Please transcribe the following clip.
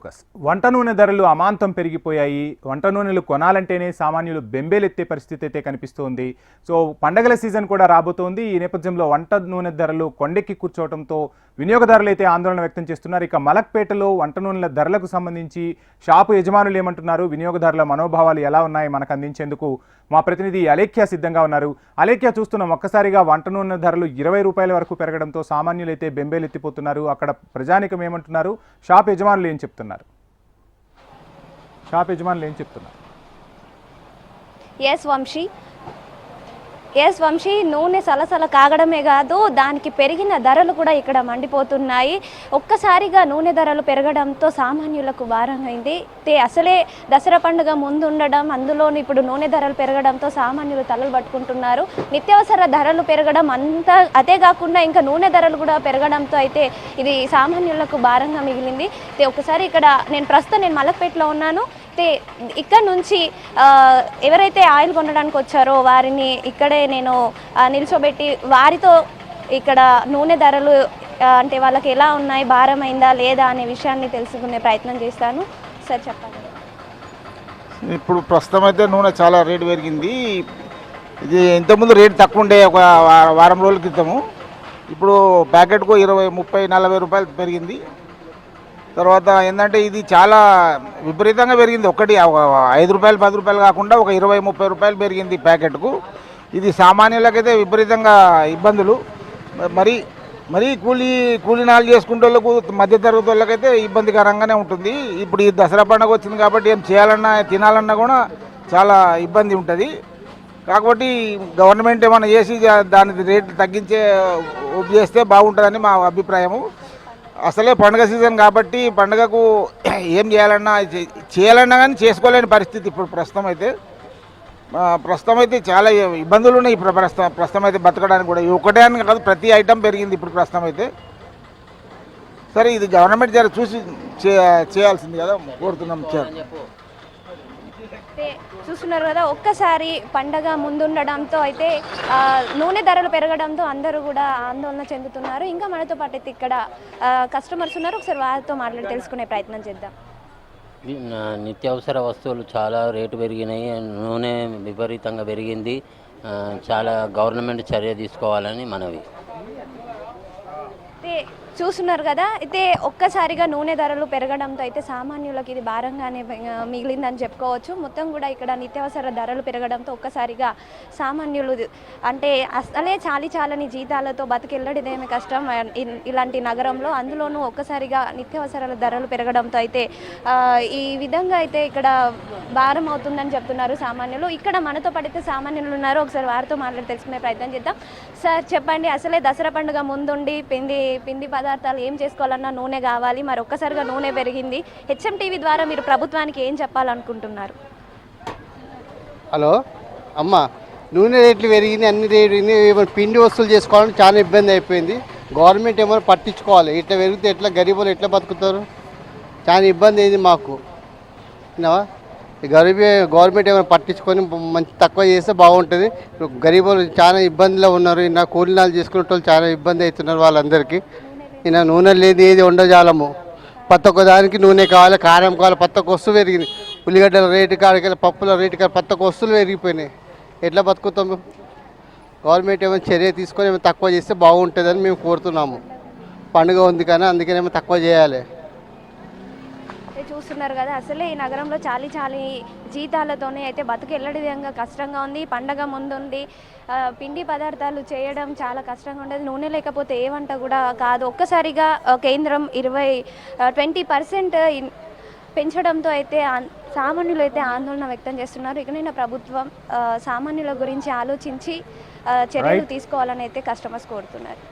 Focus. వంట నూనె ధరలు అమాంతం పెరిగిపోయాయి. వంట నూనెలు కొనాలంటేనే సామాన్యులు బెంబేలెత్తే పరిస్థితి అయితే కనిపిస్తోంది. సో పండగల సీజన్ కూడా రాబోతోంది. ఈ నేపథ్యంలో వంట నూనె ధరలు కొండెక్కి కూర్చోవడంతో వినియోగదారులు అయితే ఆందోళన వ్యక్తం చేస్తున్నారు. ఇక మలక్పేటలో వంట నూనెల ధరలకు సంబంధించి షాపు యజమానులు ఏమంటున్నారు? వినియోగదారుల మనోభావాలు ఎలా ఉన్నాయి? మనకు అందించేందుకు మా ప్రతినిధి అలేఖ్య సిద్ధంగా ఉన్నారు. అలేఖ్య చూస్తున్నాం. ఒక్కసారిగా వంట నూనె ధరలు ఇరవై రూపాయల వరకు పెరగడంతో సామాన్యులు అయితే బెంబేలెత్తిపోతున్నారు. అక్కడ ప్రజానికం ఏమంటున్నారు? షాప్ యజమానులు ఏం చెప్తున్నారు? షాప్ యజమానులు ఏం చెప్తున్నారు? ఎస్ వంశీ. ఎస్ వంశీ నూనె సలసల కాగడమే కాదు దానికి పెరిగిన ధరలు కూడా ఇక్కడ మండిపోతున్నాయి. ఒక్కసారిగా నూనె ధరలు పెరగడంతో సామాన్యులకు భారమైంది. తే అసలే దసరా పండుగ ముందు ఉండడం అందులోని ఇప్పుడు నూనె ధరలు పెరగడంతో సామాన్యులు తలలు పట్టుకుంటున్నారు. నిత్యావసర ధరలు పెరగడం అంతా అదే కాకుండా ఇంకా నూనె ధరలు కూడా పెరగడంతో అయితే ఇది సామాన్యులకు భారంగా మిగిలింది. తే ఒకసారి ఇక్కడ నేను ప్రస్తుతం నేను మలక్పేటలో ఉన్నాను. అయితే ఇక్కడ నుంచి ఎవరైతే ఆయిల్ కొనడానికి వచ్చారో వారిని ఇక్కడే నేను నిల్చోబెట్టి వారితో ఇక్కడ నూనె ధరలు అంటే వాళ్ళకి ఎలా ఉన్నాయి భారమైందా లేదా అనే విషయాన్ని తెలుసుకునే ప్రయత్నం చేస్తాను. సార్ చెప్పండి. ఇప్పుడు ప్రస్తుతం అయితే నూనె చాలా రేటు పెరిగింది. ఇది ఇంతకుముందు రేటు తక్కువ ఉండే ఒక వారం రోజుల క్రితము. ఇప్పుడు ప్యాకెట్కు ఇరవై ముప్పై నలభై రూపాయలు పెరిగింది. తర్వాత ఏంటంటే ఇది చాలా విపరీతంగా పెరిగింది. ఒకటి ఐదు రూపాయలు పది రూపాయలు కాకుండా ఒక ఇరవై ముప్పై రూపాయలు పెరిగింది ప్యాకెట్కు. ఇది సామాన్యులకైతే విపరీతంగా ఇబ్బందులు. మరి మరి కూలీ కూలీనాలు చేసుకునే వాళ్ళకు మధ్యతరగతి వాళ్ళకైతే ఇబ్బందికరంగానే ఉంటుంది. ఇప్పుడు ఈ దసరా పండుగ వచ్చింది కాబట్టి ఏం చేయాలన్నా తినాలన్నా కూడా చాలా ఇబ్బంది ఉంటుంది. కాబట్టి గవర్నమెంట్ ఏమైనా చేసి దాని రేట్లు తగ్గించే చేస్తే బాగుంటుందని మా అభిప్రాయము. అసలే పండుగ సీజన్ కాబట్టి పండుగకు ఏం చేయాలన్నా చేయాలన్నా కానీ చేసుకోలేని పరిస్థితి ఇప్పుడు ప్రస్తుతం అయితే. ప్రస్తుతం అయితే చాలా ఇబ్బందులు ఉన్నాయి ఇప్పుడు ప్రస్తుతం ప్రస్తుతం అయితే బతకడానికి కూడా. ఒకటే అని కాదు ప్రతి ఐటెం పెరిగింది ఇప్పుడు ప్రస్తుతం అయితే. సరే ఇది గవర్నమెంట్ జర చూసి చే- చేయాల్సింది కదా కోరుతున్నాం. చే- అయితే చూస్తున్నారు కదా ఒక్కసారి పండగ ముందుండడంతో అయితే నూనె ధరలు పెరగడంతో అందరూ కూడా ఆందోళన చెందుతున్నారు. ఇంకా మనతో పాటు అయితే ఇక్కడ కస్టమర్స్ ఉన్నారు. ఒకసారి వారితో మాట్లాడి తెలుసుకునే ప్రయత్నం చేద్దాం. నిత్యావసర వస్తువులు చాలా రేటు పెరిగినాయి. నూనె విపరీతంగా పెరిగింది. చాలా గవర్నమెంట్ చర్య తీసుకోవాలని మనవి. చూస్తున్నారు కదా అయితే ఒక్కసారిగా నూనె ధరలు పెరగడంతో అయితే సామాన్యులకు ఇది భారంగానే మిగిలిందని చెప్పుకోవచ్చు. మొత్తం కూడా ఇక్కడ నిత్యావసర ధరలు పెరగడంతో ఒక్కసారిగా సామాన్యులు అంటే అసలే చాలి చాలని జీతాలతో బతికెళ్ళడిదేమి కష్టం ఇలాంటి నగరంలో. అందులోనూ ఒక్కసారిగా నిత్యావసరాల ధరలు పెరగడంతో అయితే ఈ విధంగా అయితే ఇక్కడ భారం అవుతుందని చెప్తున్నారు సామాన్యులు. ఇక్కడ మనతో పడితే సామాన్యులు ఉన్నారు. ఒకసారి వారితో మాట్లాడి తెలుసుకునే ప్రయత్నం చేద్దాం. సార్ చెప్పండి అసలే దసరా పండుగ ముందుండి పిండి పిండి పదార్థాలు ఏం చేసుకోవాలన్నా నూనె కావాలి మరి ఒక్కసారిగా నూనె పెరిగింది. హెచ్ఎం టీవీ ద్వారా మీరు ప్రభుత్వానికి ఏం చెప్పాలనుకుంటున్నారు? హలో? అమ్మ నూనె రేట్లు పెరిగింది అన్ని రేట్లు ఏమైనా పిండి వస్తువులు చేసుకోవాలని చాలా ఇబ్బంది అయిపోయింది. గవర్నమెంట్ ఏమైనా పట్టించుకోవాలి. ఇట్లా పెరిగితే ఎట్లా గరీబులు ఎట్లా బతుకుతారు? చాలా ఇబ్బంది అయింది మాకు. గరీబీ ఈ గవర్నమెంట్ ఏమైనా పట్టించుకొని మంచి తక్కువ చేస్తే బాగుంటుంది. గరీబులు చాలా ఇబ్బందిలో ఉన్నారు. ఇలా కూలినాలు చేసుకునే వాళ్ళు చాలా ఇబ్బంది అవుతున్నారు వాళ్ళందరికీ. ఈయన నూనె లేదు ఏది ఉండజాలము ప్రతి ఒక్క దానికి నూనె కావాలి కారం కావాలి ప్రతి ఒక్క వస్తువు పెరిగింది ఉల్లిగడ్డల రేటు కాడికి పప్పుల రేటు కాడ ప్రతి ఒక్క వస్తువులు పెరిగిపోయినాయి. ఎట్లా బతుకుతాం గవర్నమెంట్ ఏమైనా చర్య తీసుకొని ఏమైనా తక్కువ చేస్తే బాగుంటుందని మేము కోరుతున్నాము. పండుగ ఉంది కానీ అందుకనేమో తక్కువ చేయాలి. చూస్తున్నారు కదా. అసలే ఈ నగరంలో చాలి చాలి జీతాలతోనే అయితే బతుకెళ్ళడి విధంగా కష్టంగా ఉంది. పండగ ముందుంది పిండి పదార్థాలు చేయడం చాలా కష్టంగా ఉండేది. నూనె లేకపోతే ఏ వంట కూడా కాదు. ఒక్కసారిగా కేంద్రం ఇరవై ట్వంటీ పర్సెంట్ పెంచడంతో అయితే సామాన్యులు అయితే ఆందోళన వ్యక్తం చేస్తున్నారు. ఇకనైనా ప్రభుత్వం సామాన్యుల గురించి ఆలోచించి చర్యలు. తీసుకోవాలని అయితే కస్టమర్స్ కోరుతున్నారు.